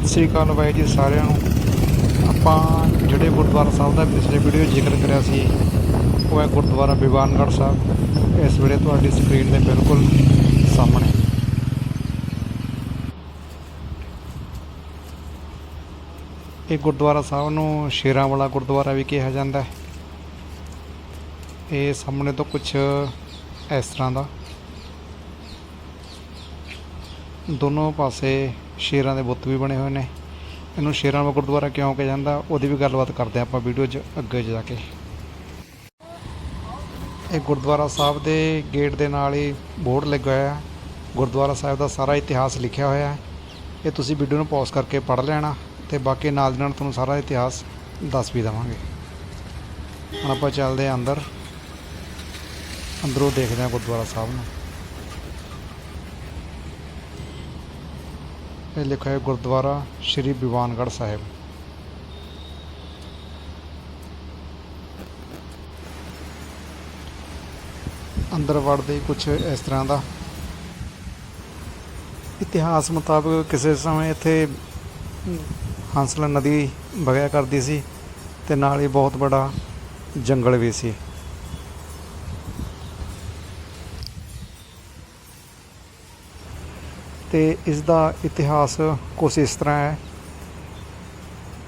ਸਤਿ ਸ੍ਰੀ ਅਕਾਲ ਬਾਈ ਜੀ ਸਾਰਿਆਂ ਨੂੰ। ਆਪਾਂ ਜਿਹੜੇ ਗੁਰਦੁਆਰਾ ਸਾਹਿਬ ਦਾ ਪਿਛਲੇ ਵੀਡੀਓ ਜ਼ਿਕਰ ਕਰਿਆ ਸੀ, ਉਹ ਹੈ ਗੁਰਦੁਆਰਾ ਬਿਵਾਨਗੜ੍ਹ ਸਾਹਿਬ। ਇਸ ਵੇਲੇ ਤੁਹਾਡੀ ਸਕਰੀਨ ਦੇ ਬਿਲਕੁਲ ਸਾਹਮਣੇ। ਇਹ ਗੁਰਦੁਆਰਾ ਸਾਹਿਬ ਨੂੰ ਸ਼ੇਰਾਂ ਵਾਲਾ ਗੁਰਦੁਆਰਾ ਵੀ ਕਿਹਾ ਜਾਂਦਾ ਹੈ। ਇਹ ਸਾਹਮਣੇ ਤੋਂ ਕੁਝ ਇਸ ਤਰ੍ਹਾਂ ਦਾ। ਦੋਨੋਂ ਪਾਸੇ ਸ਼ੇਰਾਂ ਦੇ ਬੁੱਤ ਵੀ ਬਣੇ ਹੋਏ ਨੇ। ਇਹਨੂੰ ਸ਼ੇਰਾਂ ਵਾਲਾ ਗੁਰਦੁਆਰਾ ਕਿਉਂ ਕਿਹਾ ਜਾਂਦਾ? ਉਹਦੀ ਵੀ ਗੱਲਬਾਤ ਕਰਦੇ ਹਾਂ ਆਪਾਂ ਵੀਡੀਓ 'ਚ ਅੱਗੇ ਜਾ ਕੇ। ਇਹ ਗੁਰਦੁਆਰਾ ਸਾਹਿਬ ਦੇ ਗੇਟ ਦੇ ਨਾਲ ਹੀ ਬੋਰਡ ਲੱਗਾ ਹੋਇਆ। ਹੈ ਗੁਰਦੁਆਰਾ ਸਾਹਿਬ ਦਾ ਸਾਰਾ ਇਤਿਹਾਸ ਲਿਖਿਆ ਹੋਇਆ ਹੈ। ਇਹ ਤੁਸੀਂ ਵੀਡੀਓ ਨੂੰ ਪੌਜ਼ ਕਰਕੇ ਪੜ੍ਹ ਲੈਣਾ ਤੇ ਬਾਕੀ ਨਾਲ ਦੀ ਨਾਲ ਤੁਹਾਨੂੰ ਸਾਰਾ ਇਤਿਹਾਸ ਦੱਸ ਵੀ ਦੇਵਾਂਗੇ। ਹੁਣ ਆਪਾਂ ਚੱਲਦੇ ਹਾਂ ਅੰਦਰ। ਅੰਦਰੋਂ ਦੇਖਦੇ ਹਾਂ ਗੁਰਦੁਆਰਾ ਸਾਹਿਬ ਨੂੰ। ਇਹ ਲਿਖਿਆ ਹੈ ਗੁਰਦੁਆਰਾ ਸ਼੍ਰੀ ਬਿਵਾਨਗੜ੍ਹ ਸਾਹਿਬ। ਅੰਦਰ ਵੜਦੇ ਹੀ ਕੁਝ ਇਸ ਤਰ੍ਹਾਂ ਦਾ। ਇਤਿਹਾਸ ਮੁਤਾਬਕ ਕਿਸੇ ਸਮੇਂ ਇੱਥੇ ਹੰਸਲਾ ਨਦੀ ਵਗਿਆ ਕਰਦੀ ਸੀ ਤੇ ਨਾਲ ਹੀ ਬਹੁਤ ਬੜਾ ਜੰਗਲ ਵੀ ਸੀ। ਤੇ ਇਸ ਦਾ ਇਤਿਹਾਸ ਕੁਛ ਇਸ ਤਰ੍ਹਾਂ ਹੈ।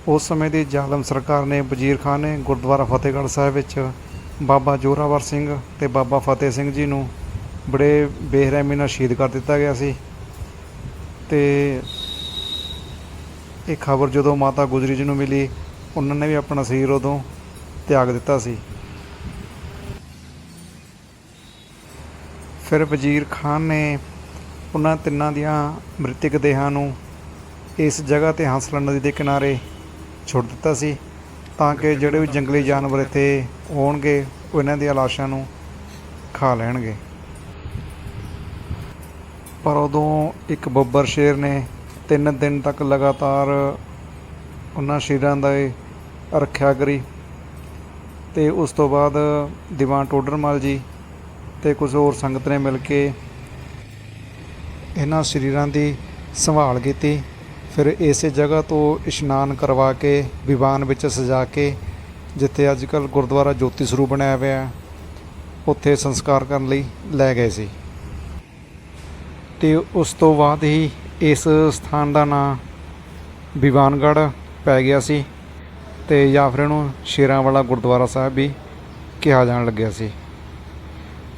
ਉਸ ਸਮੇਂ ਦੀ ਜ਼ਾਲਮ ਸਰਕਾਰ ਨੇ ਵਜ਼ੀਰ ਖਾਨ ਨੇ ਗੁਰਦੁਆਰਾ ਫਤਿਹਗੜ੍ਹ ਸਾਹਿਬ ਵਿੱਚ ਬਾਬਾ ਜੋਰਾਵਰ ਸਿੰਘ ਤੇ ਬਾਬਾ ਫਤਿਹ ਸਿੰਘ ਜੀ ਨੂੰ ਬੜੇ ਬੇਰਹਿਮੀ ਨਾਲ ਸ਼ਹੀਦ ਕਰ ਦਿੱਤਾ ਗਿਆ ਸੀ। ਤੇ ਇਹ ਖਬਰ ਜਦੋਂ ਮਾਤਾ ਗੁਜਰੀ ਜੀ ਨੂੰ ਮਿਲੀ, ਉਹਨਾਂ ਨੇ ਵੀ ਆਪਣਾ ਸਰੀਰ ਉਦੋਂ ਤਿਆਗ ਦਿੱਤਾ ਸੀ। ਫਿਰ ਵਜ਼ੀਰ ਖਾਨ ਨੇ ਉਹਨਾਂ ਤਿੰਨਾਂ ਦੀਆਂ ਮ੍ਰਿਤਕ ਦੇਹਾਂ ਨੂੰ ਇਸ ਜਗ੍ਹਾ ਤੇ ਹੰਸਲਾ ਨਦੀ ਦੇ ਕਿਨਾਰੇ ਛੁੱਟ ਦਿੱਤਾ ਸੀ ਤਾਂ ਕਿ ਜਿਹੜੇ ਵੀ ਜੰਗਲੀ ਜਾਨਵਰ ਇੱਥੇ ਹੋਣਗੇ ਉਹ ਇਹਨਾਂ ਦੀਆਂ ਲਾਸ਼ਾਂ ਨੂੰ ਖਾ ਲੈਣਗੇ। ਪਰ ਉਦੋਂ ਇੱਕ ਬੱਬਰ ਸ਼ੇਰ ਨੇ ਤਿੰਨ ਦਿਨ ਤੱਕ ਲਗਾਤਾਰ ਉਹਨਾਂ ਸ਼ੇਰਾਂ ਦਾ ਰੱਖਿਆ ਕਰੀ ਤੇ ਉਸ ਤੋਂ ਬਾਅਦ ਦੀਵਾਨ ਟੋਡਰਮਲ ਜੀ ਤੇ ਕੁਝ ਹੋਰ ਸੰਗਤ ਨੇ ਮਿਲ ਕੇ ਇਹਨਾਂ ਸਰੀਰਾਂ ਦੀ ਸੰਭਾਲ ਕੀਤੀ, ਫਿਰ ਇਸੇ ਜਗ੍ਹਾ ਤੋਂ ਇਸ਼ਨਾਨ ਕਰਵਾ ਕੇ, ਵਿਵਾਨ ਵਿੱਚ ਸਜਾ ਕੇ, ਜਿੱਥੇ ਅੱਜ ਕੱਲ੍ਹ ਗੁਰਦੁਆਰਾ ਜੋਤੀ ਸਰੂਪ ਬਣਾਇਆ ਹੋਇਆ ਉੱਥੇ ਸੰਸਕਾਰ ਕਰਨ ਲਈ ਲੈ ਗਏ ਸੀ। ਤੇ ਉਸ ਤੋਂ ਬਾਅਦ ਹੀ ਇਸ ਸਥਾਨ ਦਾ ਨਾਂ ਵਿਵਾਨਗੜ੍ਹ ਪੈ ਗਿਆ ਸੀ ਤੇ ਜਾਂ ਫਿਰ ਇਹਨੂੰ ਸ਼ੇਰਾਂ ਵਾਲਾ ਗੁਰਦੁਆਰਾ ਸਾਹਿਬ ਵੀ ਕਿਹਾ ਜਾਣ ਲੱਗਿਆ ਸੀ।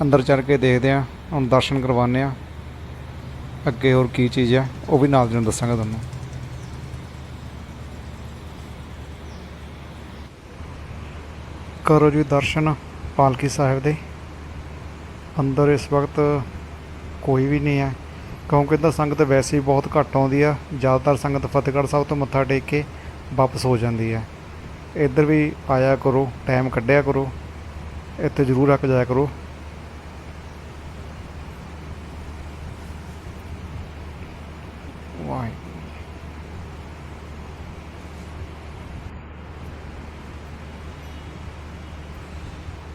ਅੰਦਰ ਚੱਲ ਕੇ ਦੇਖਦੇ ਹਾਂ, ਹੁਣ ਦਰਸ਼ਨ ਕਰਵਾਉਂਦੇ ਹਾਂ। ਅੱਗੇ ਹੋਰ ਕੀ ਚੀਜ਼ ਹੈ ਉਹ ਵੀ ਨਾਲ ਦੀ ਦੱਸਾਂਗਾ ਤੁਹਾਨੂੰ। ਕਰੋ ਜੀ ਦਰਸ਼ਨ ਪਾਲਕੀ ਸਾਹਿਬ ਦੇ। ਅੰਦਰ ਇਸ ਵਕਤ ਕੋਈ ਵੀ ਨਹੀਂ ਹੈ, ਕਿਉਂਕਿ ਤਾਂ ਸੰਗਤ ਵੈਸੇ ਹੀ ਬਹੁਤ ਘੱਟ ਆਉਂਦੀ ਆ। ਜ਼ਿਆਦਾਤਰ ਸੰਗਤ ਫਤਿਹਗੜ੍ਹ ਸਾਹਿਬ ਤੋਂ ਮੱਥਾ ਟੇਕ ਕੇ ਵਾਪਸ ਹੋ ਜਾਂਦੀ ਹੈ। ਇੱਧਰ ਵੀ ਆਇਆ ਕਰੋ ਟਾਈਮ ਕੱਢਿਆ ਕਰੋ। ਇੱਥੇ ਜ਼ਰੂਰ ਆ ਕੇ ਜਾਇਆ ਕਰੋ।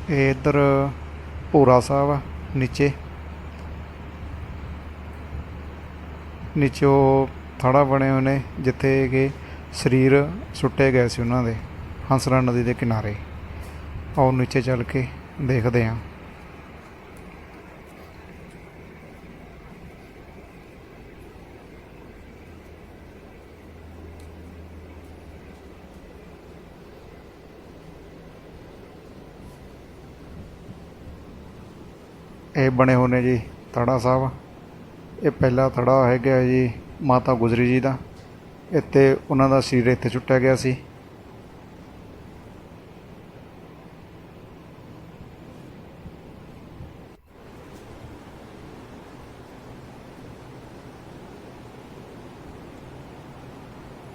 ਇਹ ਇੱਧਰ ਭੋਰਾ ਸਾਹਿਬ ਆ, ਨੀਚੇ। ਨੀਚੇ ਉਹ ਥੜਾ ਬਣੇ ਹੋਏ ਨੇ, ਜਿੱਥੇ ਕਿ ਸਰੀਰ ਸੁੱਟੇ ਗਏ ਸੀ ਉਹਨਾਂ ਦੇ ਹੰਸਰਾ ਨਦੀ ਦੇ ਕਿਨਾਰੇ। ਆਓ ਨੀਚੇ ਚੱਲ ਕੇ ਦੇਖਦੇ ਹਾਂ ਇਹ ਬਣੇ ਹੋਏ ਨੇ ਜੀ ਥੜਾ ਸਾਹਿਬ। ਇਹ ਪਹਿਲਾ ਥੜਾ ਹੈਗਾ ਜੀ ਮਾਤਾ ਗੁਜਰੀ ਜੀ ਦਾ। ਇੱਥੇ ਉਹਨਾਂ ਦਾ ਸਰੀਰ ਇੱਥੇ ਸੁੱਟਿਆ ਗਿਆ ਸੀ।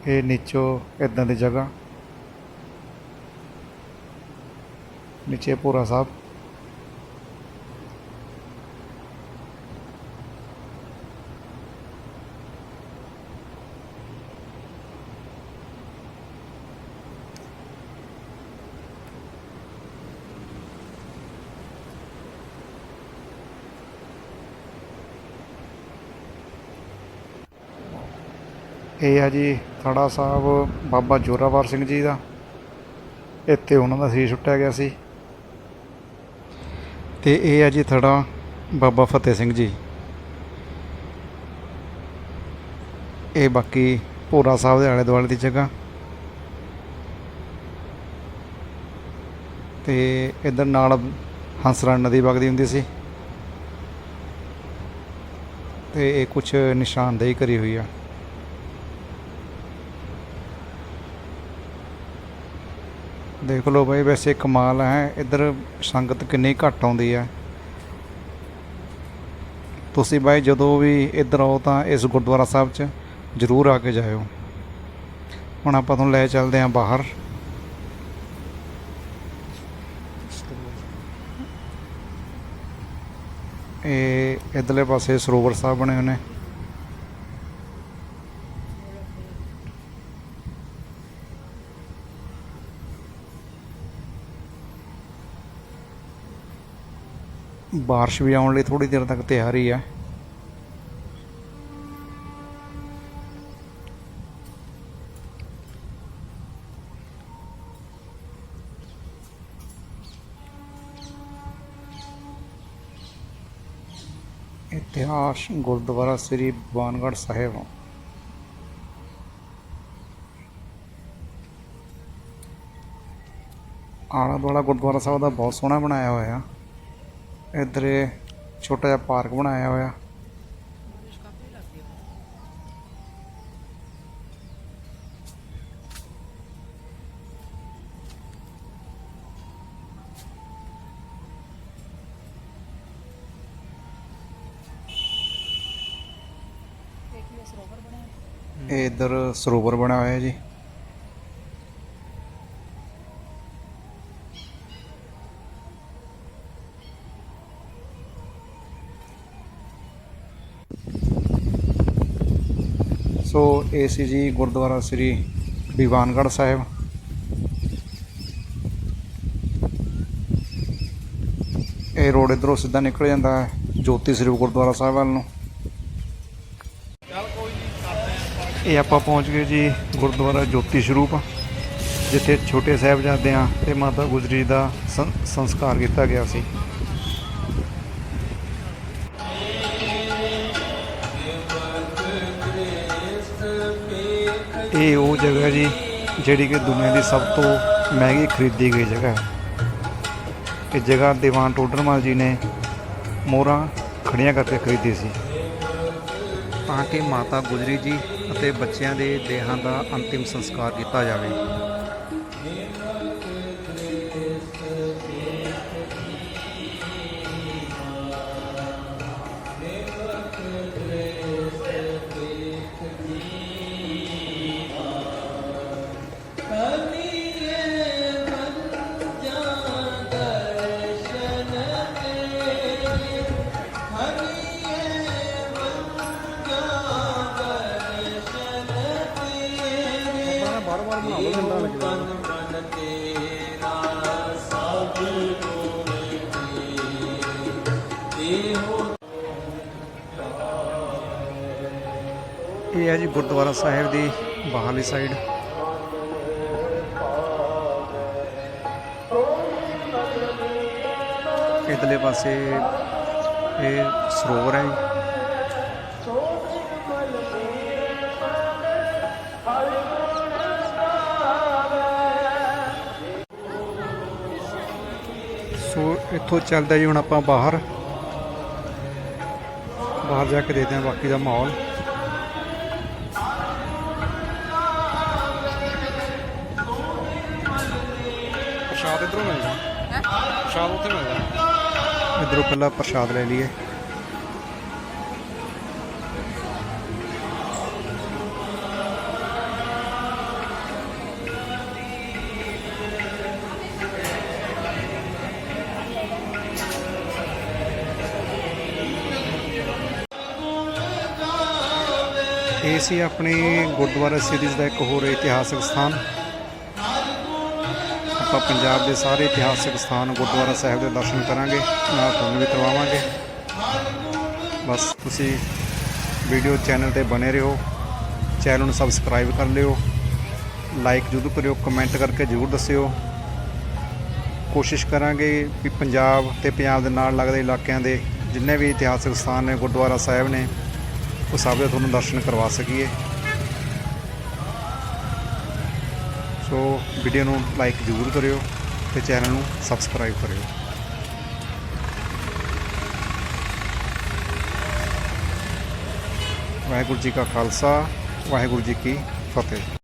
ਇਹ ਨੀਚੋ ਇਦਾਂ ਦੀ ਜਗ੍ਹਾ। ਨੀਚੇ ਪੂਰਾ ਸਾਹਿਬ। ਇਹ ਆ ਜੀ ਥੜਾ ਸਾਹਿਬ ਬਾਬਾ ਜੋਰਾਵਰ ਸਿੰਘ ਜੀ ਦਾ। ਇੱਥੇ ਉਹਨਾਂ ਦਾ ਸੀ ਸੁੱਟਿਆ ਗਿਆ ਸੀ। ਤੇ ਇਹ ਹੈ ਜੀ ਥੜਾ ਬਾਬਾ ਫਤਿਹ ਸਿੰਘ ਜੀ। ਇਹ ਬਾਕੀ ਭੋਰਾ ਸਾਹਿਬ ਦੇ ਆਲੇ ਦੁਆਲੇ ਦੀ ਜਗ੍ਹਾ। ਤੇ ਇਧਰ ਨਾਲ ਹੰਸਰਾ ਨਦੀ ਵਗਦੀ ਹੁੰਦੀ ਸੀ। ਤੇ ਇਹ ਕੁਝ ਨਿਸ਼ਾਨਦੇਹੀ ਕਰੀ ਹੋਈ ਆ। ਦੇਖ ਲਓ ਬਾਈ, ਵੈਸੇ ਕਮਾਲ ਹੈ। ਇੱਧਰ ਸੰਗਤ ਕਿੰਨੀ ਘੱਟ ਆਉਂਦੀ ਹੈ। ਤੁਸੀਂ ਬਾਈ, ਜਦੋਂ ਵੀ ਇੱਧਰ ਆਓ ਤਾਂ ਇਸ ਗੁਰਦੁਆਰਾ ਸਾਹਿਬ 'ਚ ਜ਼ਰੂਰ ਆ ਕੇ ਜਾਇਓ। ਹੁਣ ਆਪਾਂ ਤੁਹਾਨੂੰ ਲੈ ਚੱਲਦੇ ਹਾਂ ਬਾਹਰ। ਇਹ ਇਧਰਲੇ ਪਾਸੇ ਸਰੋਵਰ ਸਾਹਿਬ ਬਣੇ ਹੋਏ ਨੇ। ਬਾਰਿਸ਼ ਵੀ ਆਉਣ ਲਈ ਥੋੜੀ ਦੇਰ ਤੱਕ ਤਿਆਰੀ ਹੈ ਇਤਿਹਾਸ ਗੁਰਦੁਆਰਾ ਸ੍ਰੀ ਬਾਨਗੜ੍ਹ ਸਾਹਿਬ। ਆਲਾ ਦੁਆਲਾ ਗੁਰਦੁਆਰਾ ਸਾਹਿਬ ਦਾ ਬਹੁਤ ਸੋਹਣਾ ਬਣਾਇਆ ਹੋਇਆ। ਇੱਧਰ ਇਹ ਛੋਟਾ ਜਿਹਾ ਪਾਰਕ ਬਣਾਇਆ ਹੋਇਆ ਇਹ ਇੱਧਰ ਸਰੋਵਰ ਬਣਿਆ ਹੋਇਆ ਜੀ ਇਹ ਸੀ ਜੀ ਗੁਰਦੁਆਰਾ ਸ੍ਰੀ ਦੀਵਾਨਗੜ੍ਹ ਸਾਹਿਬ। ਇਹ ਰੋਡ ਇਧਰੋਂ ਸਿੱਧਾ ਨਿਕਲ ਜਾਂਦਾ ਹੈ, ਜੋਤੀ ਸਰੂਪ ਗੁਰਦੁਆਰਾ ਸਾਹਿਬ ਵੱਲ ਨੂੰ। ਇਹ ਆਪਾਂ ਪਹੁੰਚ ਗਏ ਜੀ ਗੁਰਦੁਆਰਾ ਜੋਤੀ ਸਰੂਪ, ਜਿੱਥੇ ਛੋਟੇ ਸਾਹਿਬਜ਼ਾਦਿਆਂ ਤੇ ਮਾਤਾ ਗੁਜਰੀ ਦਾ ਸੰਸਕਾਰ ਕੀਤਾ ਗਿਆ ਸੀ। ਇਹ ਉਹ ਜਗ੍ਹਾ ਜੀ ਜਿਹੜੀ ਕਿ ਦੁਨੀਆ ਦੀ ਸਭ ਤੋਂ ਮਹਿੰਗੀ ਖਰੀਦੀ ਗਈ ਜਗ੍ਹਾ ਹੈ। ਇਹ ਜਗ੍ਹਾ ਦੀਵਾਨ ਟੋਡਰਮਲ ਜੀ ਨੇ ਮੋਹਰਾਂ ਖੜੀਆਂ ਕਰਕੇ ਖਰੀਦੀ ਸੀ। ਤਾਂ ਕਿ ਮਾਤਾ ਗੁਜਰੀ ਜੀ ਅਤੇ ਬੱਚਿਆਂ ਦੇ ਦੇਹਾਂ ਦਾ ਅੰਤਿਮ ਸੰਸਕਾਰ ਕੀਤਾ ਜਾਵੇ। ਇਹ ਹੈ ਜੀ ਗੁਰਦੁਆਰਾ ਸਾਹਿਬ ਦੀ ਬਾਹਰਲੀ ਸਾਈਡ ਇਧਰਲੇ ਪਾਸੇ ਇਹ ਸਰੋਵਰ ਹੈ ਜੀ। ਸੋ ਇੱਥੋਂ ਚੱਲਦਾ ਜੀ ਹੁਣ ਆਪਾਂ ਬਾਹਰ। ਬਾਹਰ ਜਾ ਕੇ ਦੇਖਦੇ ਹਾਂ ਬਾਕੀ ਦਾ ਮਾਹੌਲ। ਪ੍ਰਸ਼ਾਦ ਇਧਰੋਂ ਮਿਲਦਾ ਹੈ? ਪ੍ਰਸ਼ਾਦ ਉੱਥੇ ਮਿਲਦਾ ਇਧਰੋਂ ਪਹਿਲਾਂ ਪ੍ਰਸ਼ਾਦ ਲੈ ਲਈਏ। ਇਹ ਸੀ ਆਪਣੇ ਗੁਰਦੁਆਰਾ ਸੀਰੀਜ਼ ਦਾ ਇੱਕ ਹੋਰ ਇਤਿਹਾਸਕ ਸਥਾਨ। ਆਪਾਂ ਪੰਜਾਬ ਦੇ ਸਾਰੇ ਇਤਿਹਾਸਿਕ ਸਥਾਨ ਗੁਰਦੁਆਰਾ ਸਾਹਿਬ ਦੇ ਦਰਸ਼ਨ ਕਰਾਂਗੇ, ਨਾਲ ਤੁਹਾਨੂੰ ਵੀ ਕਰਵਾਵਾਂਗੇ। ਬਸ ਤੁਸੀਂ ਵੀਡੀਓ ਚੈਨਲ ਤੇ ਬਨੇ ਰਹੋ, ਚੈਨਲ ਨੂੰ ਸਬਸਕ੍ਰਾਈਬ ਕਰ ਲਿਓ, ਲਾਈਕ ਜ਼ਰੂਰ ਕਰਿਓ, ਕਮੈਂਟ ਕਰਕੇ ਜ਼ਰੂਰ ਦੱਸਿਓ। ਕੋਸ਼ਿਸ਼ ਕਰਾਂਗੇ ਵੀ ਪੰਜਾਬ ਤੇ ਪੰਜਾਬ ਦੇ ਨਾਲ ਲੱਗਦੇ ਇਲਾਕਿਆਂ ਦੇ ਜਿੰਨੇ ਵੀ ਇਤਿਹਾਸਿਕ ਸਥਾਨ ਨੇ ਗੁਰਦੁਆਰਾ ਸਾਹਿਬ ਨੇ, ਉਹ ਸਭ ਦੇ ਤੁਹਾਨੂੰ ਦਰਸ਼ਨ ਕਰਵਾ ਸਕੀਏ। ਸੋ ਵੀਡੀਓ ਨੂੰ ਲਾਈਕ ਜ਼ਰੂਰ ਕਰਿਓ ਤੇ ਚੈਨਲ ਨੂੰ ਸਬਸਕ੍ਰਾਈਬ ਕਰਿਓ। ਵਾਹਿਗੁਰੂ ਜੀ ਕਾ ਖਾਲਸਾ, ਵਾਹਿਗੁਰੂ ਜੀ ਕੀ ਫਤਿਹ।